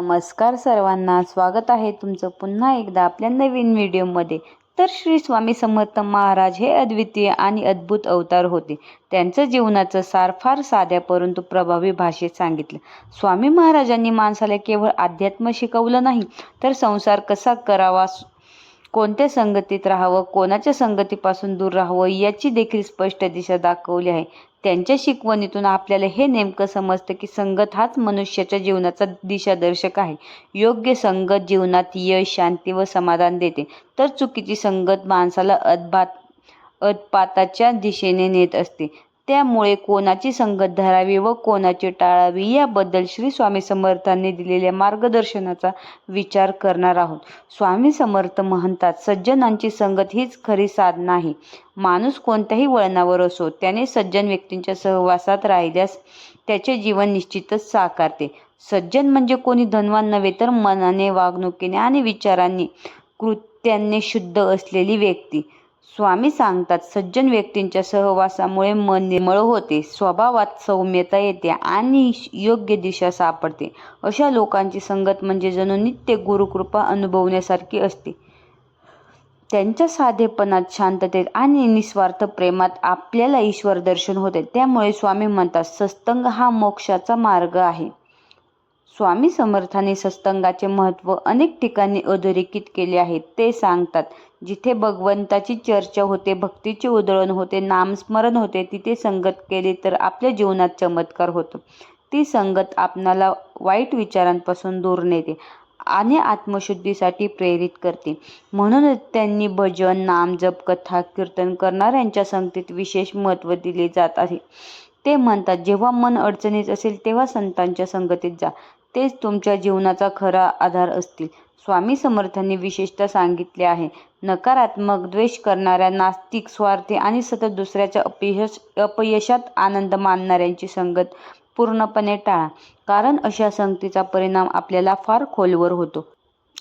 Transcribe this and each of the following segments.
नमस्कार सर्वांना. स्वागत आहे तुमचं पुन्हा एकदा आपल्या नवीन व्हिडिओमध्ये. तर श्री स्वामी समर्थ महाराज हे अद्वितीय आणि अद्भुत अवतार होते. त्यांचं जीवनाचं सार फार साध्या परंतु प्रभावी भाषेत सांगितलं. स्वामी महाराजांनी माणसाला केवळ अध्यात्म शिकवलं नाही तर संसार कसा करावा कोणत्या संगतीत राहावं कोणाच्या संगतीपासून दूर राहावं याची देखील स्पष्ट दिशा दाखवली आहे. त्यांच्या शिकवणीतून आपल्याला हे नेमकं समजतं की संगत हाच मनुष्याच्या जीवनाचा दिशादर्शक आहे. योग्य संगत जीवनात यश शांती व समाधान देते. तर चुकीची संगत माणसाला अदबात अदपाताच्या दिशेने नेत असते. त्यामुळे कोणाची संगत धरावी व कोणाची टाळावी याबद्दल श्री स्वामी समर्थांनी दिलेल्या मार्गदर्शनाचा विचार करणार आहोत. स्वामी समर्थ म्हणतात सज्जनांची संगत हीच खरी साधना आहे माणूस कोणत्याही वळणावर असो त्याने सज्जन व्यक्तींच्या सहवासात राहिल्यास त्याचे जीवन निश्चितच साकारते. सज्जन म्हणजे कोणी धनवान नव्हे तर मनाने वागणुकीने आणि विचारांनी कृत्यांनी शुद्ध असलेली व्यक्ती. स्वामी सांगतात सज्जन व्यक्तींच्या सहवासामुळे मन निर्मळ होते स्वभावात सौम्यता येते आणि योग्य दिशा सापडते. अशा लोकांची संगत म्हणजे जणू नित्य गुरुकृपा अनुभवण्यासारखी असते. त्यांच्या साधेपणात शांततेत आणि निस्वार्थ प्रेमात आपल्याला ईश्वर दर्शन होते. त्यामुळे स्वामी म्हणतात सत्संग हा मोक्षाचा मार्ग आहे. स्वामी समर्थाने सत्संगाचे महत्त्व अनेक ठिकाणी अधोरेखित केले आहे. ते सांगतात जिथे भगवंताची चर्चा होते भक्तीचे उधळण होते नामस्मरण होते तिथे संगत केली तर आपल्या जीवनात चमत्कार होतो. ती संगत आपणाला वाईट विचारांपासून दूर नेते आणि आत्मशुद्धीसाठी प्रेरित करते. म्हणूनच त्यांनी भजन नाम जप कथा कीर्तन करणाऱ्यांच्या संगतीत विशेष महत्त्व दिले जात आहे. ते म्हणतात जेव्हा मन अडचणीत असेल तेव्हा संतांच्या संगतीत जा. तेच तुमच्या जीवनाचा खरा आधार असतील. स्वामी समर्थांनी विशेषतः सांगितले आहे नकारात्मक द्वेष करणाऱ्या नास्तिक स्वार्थी आणि सतत दुसऱ्याच्या अपयश अपयशात आनंद मानणाऱ्यांची संगत पूर्णपणे टाळा. कारण अशा संगतीचा परिणाम आपल्याला फार खोलवर होतो.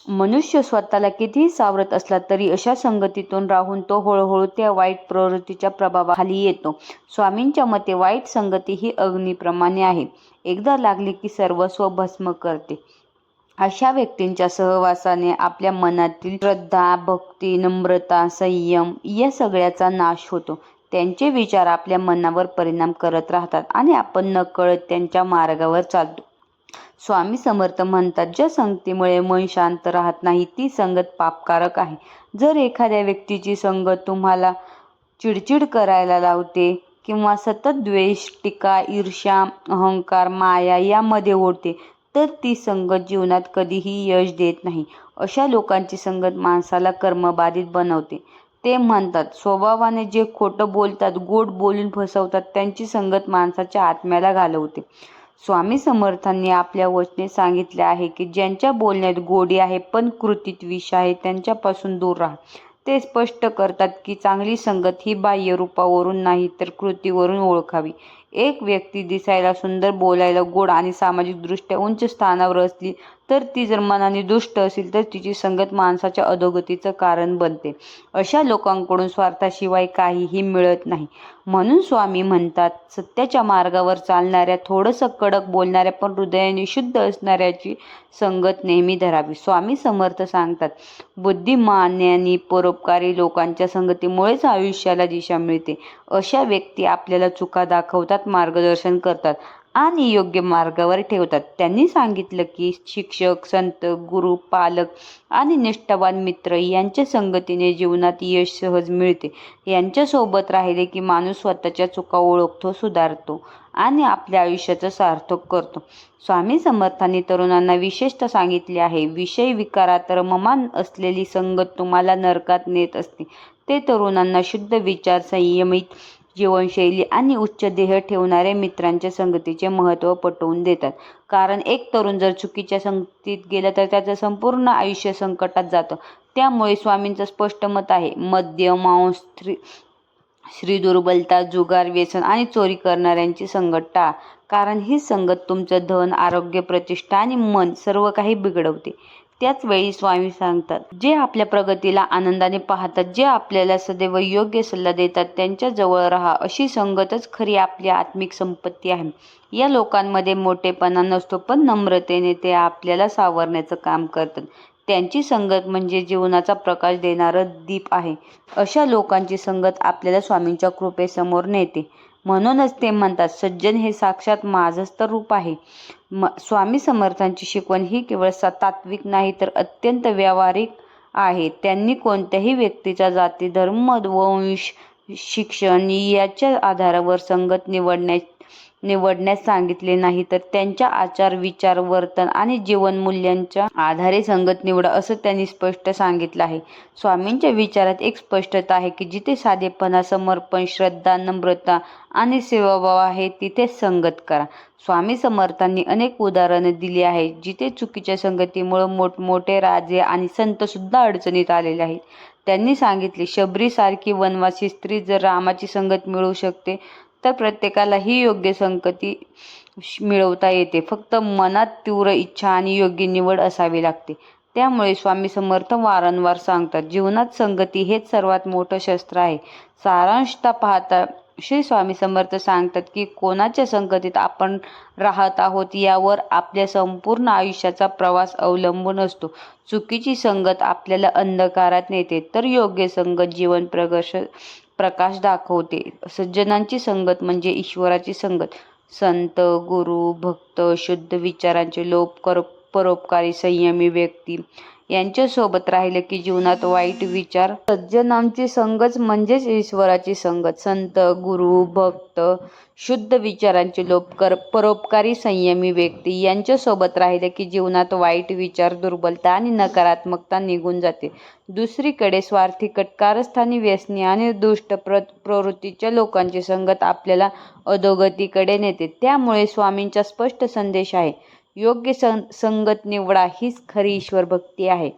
मनुष्य स्वतःला कितीही सावरत असला तरी अशा संगतीतून राहून तो हळूहळू त्या वाईट प्रवृत्तीच्या प्रभावाखाली येतो. स्वामींच्या मते वाईट संगती ही अग्नीप्रमाणे आहे. एकदा लागली की सर्वस्व भस्म करते. अशा व्यक्तींच्या सहवासाने आपल्या मनातील श्रद्धा भक्ती नम्रता संयम या सगळ्याचा नाश होतो. त्यांचे विचार आपल्या मनावर परिणाम करत राहतात आणि आपण नकळत त्यांच्या मार्गावर चालतो. स्वामी समर्थ म्हणतात ज्या संगतीमुळे मन शांत राहत नाही ती संगत पापकारक आहे. जर एखाद्या व्यक्तीची संगत तुम्हाला चिडचिड करायला लावते किंवा सतत द्वेष टीका ईर्ष्या अहंकार माया यामध्ये ओढते तर ती संगत जीवनात कधीही यश देत नाही. अशा लोकांची संगत माणसाला कर्मबाधित बनवते. ते म्हणतात स्वभावाने जे खोटं बोलतात गोड बोलून फसवतात त्यांची संगत माणसाच्या आत्म्याला घालवते. स्वामी समर्थांनी आपल्या वचने सांगितले आहे की ज्यांच्या बोलण्यात गोडी आहे पण कृतीत विष आहे त्यांच्यापासून दूर राहा. ते स्पष्ट करतात की चांगली संगत ही बाह्य रूपावरून नाही तर कृतीवरून ओळखावी. एक व्यक्ती दिसायला सुंदर बोलायला गोड आणि सामाजिकदृष्ट्या उंच स्थानावर असली तर ती जर मनाने दुष्ट असेल तर तिची संगत माणसाच्या अधोगतीचं कारण बनते. अशा लोकांकडून स्वार्थाशिवाय काहीही मिळत नाही. म्हणून स्वामी म्हणतात सत्याच्या मार्गावर चालणाऱ्या थोडंसं कडक बोलणाऱ्या पण हृदयाने शुद्ध असणाऱ्याची संगत नेहमी धरावी. स्वामी समर्थ सांगतात बुद्धिमान आणि परोपकारी लोकांच्या संगतीमुळेच आयुष्याला दिशा मिळते. अशा व्यक्ती आपल्याला चुका दाखवतात मार्गदर्शन करतात आणि योग्य मार्गावर ठेवतात. त्यांनी सांगितलं की शिक्षक संत गुरु पालक आणि निष्ठावान मित्र यांच्या संगतीने जीवनात यश सहज मिळते. यांच्यासोबत राहिले की माणूस स्वतःच्या चुका ओळखतो सुधारतो आणि आपल्या आयुष्याचं सार्थक करतो. स्वामी समर्थांनी तरुणांना विशेषतः सांगितले आहे विषय विकारात रममान असलेली संगत तुम्हाला नरकात नेत असते. ते तरुणांना शुद्ध विचार संयमित जीवनशैली आणि उच्च देह ठेवणाऱ्या मित्रांच्या संगतीचे महत्त्व पटवून देतात. कारण एक तरुण जर चुकीच्या संगतीत गेला तर त्याचं संपूर्ण आयुष्य संकटात जातं. त्यामुळे स्वामींचं स्पष्ट मत आहे मद्य मांस स्त्री श्री दुर्बलता जुगार व्यसन आणि चोरी करणाऱ्यांची संगत टाळा कारण ही संगत तुमचं धन आरोग्य प्रतिष्ठा आणि मन सर्व काही बिघडवते. त्याच वेळी स्वामी सांगतात जे आपल्या प्रगतीला आनंदाने पाहतात जे आपल्याला सदैव योग्य सल्ला देतात त्यांच्या जवळ राहा. अशी संगतच खरी आपली आत्मिक संपत्ती आहे. या लोकांमध्ये मोठेपणा नसतो पण नम्रतेने ते आपल्याला सावरण्याचं काम करतात. त्यांची संगत म्हणजे जीवनाचा प्रकाश देणारं दीप आहे. अशा लोकांची संगत आपल्याला स्वामींच्या कृपेसमोर नेते. म्हणूनच ते म्हणतात सज्जन हे साक्षात माझंच तर रूप आहे. म स्वामी समर्थांची शिकवण ही केवळ स तात्विक नाही तर अत्यंत व्यावहारिक आहे. त्यांनी कोणत्याही व्यक्तीच्या जाती धर्म वंश शिक्षण याच्या आधारावर संगत निवडण्या निवडण्यास सांगितले नाही तर त्यांच्या आचार विचार वर्तन आणि जीवनमूल्यांच्या आधारे संगत निवडा असं त्यांनी स्पष्ट सांगितलं आहे. स्वामींच्या विचारात एक स्पष्टता आहे की जिथे साधेपणा समर्पण श्रद्धा नम्रता आणि सेवाभाव आहे तिथे संगत करा. स्वामी समर्थांनी अनेक उदाहरणे दिली आहेत जिथे चुकीच्या संगतीमुळे मोठमोठे राजे आणि संत सुद्धा अडचणीत आलेले आहेत. त्यांनी सांगितले शबरीसारखी वनवासी स्त्री जर रामाची संगत मिळू शकते तर प्रत्येकाला ही योग्य संगती मिळवता येते. फक्त मनात तीव्र इच्छा आणि योग्य निवड असावी लागते. त्यामुळे स्वामी समर्थ वारंवार सांगतात जीवनात संगती हेच सर्वात मोठं शस्त्र आहे. सारांशता पाहता श्री स्वामी समर्थ सांगतात की कोणाच्या संगतीत आपण राहत आहोत यावर आपल्या संपूर्ण आयुष्याचा प्रवास अवलंबून असतो. चुकीची संगत आपल्याला अंधकारात नेते तर योग्य संगत जीवन प्रगश प्रकाश दाखवते. सज्जनांची संगत म्हणजे ईश्वराची संगत. संत गुरु भक्त शुद्ध विचारांचे लोप कर परोपकारी संयमी व्यक्ती. यांच्यासोबत राहिले की जीवनात वाईट विचार सज्जनांची संगच म्हणजेच ईश्वराची संगत. संत गुरु भक्त शुद्ध विचारांचे लोपकर परोपकारी संयमी व्यक्ती यांच्यासोबत राहिले की जीवनात वाईट विचार दुर्बलता आणि नकारात्मकता निघून जाते. दुसरीकडे स्वार्थी कटकारस्थानी व्यसनी आणि दुष्ट प्र प्रवृत्तीच्या लोकांची संगत आपल्याला अधोगतीकडे नेते. त्यामुळे स्वामींचा स्पष्ट संदेश आहे योग्य सं संगत निवडा हीच खरी ईश्वर भक्ती आहे.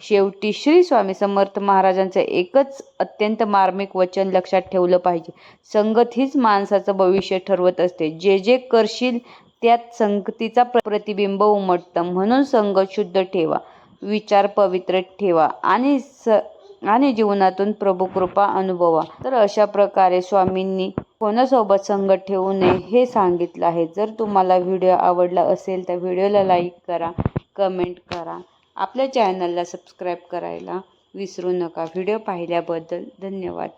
शेवटी श्री स्वामी समर्थ महाराजांचं एकच अत्यंत मार्मिक वचन लक्षात ठेवलं पाहिजे. संगत हीच माणसाचं भविष्य ठरवत असते. जे जे करशील त्यात संगतीचा प्रतिबिंब उमटतं. म्हणून संगत शुद्ध ठेवा. विचार पवित्र ठेवा. आणि स आणि जीवनातून प्रभू कृपा अनुभवा. तर अशा प्रकारे स्वामींनी कोणासोबत संगत ठेवू नये हे सांगितलं आहे. जर तुम्हाला व्हिडिओ आवडला असेल तर व्हिडिओला लाईक करा कमेंट करा. आपल्या चॅनलला सबस्क्राईब करायला विसरू नका. व्हिडिओ पाहिल्याबद्दल धन्यवाद.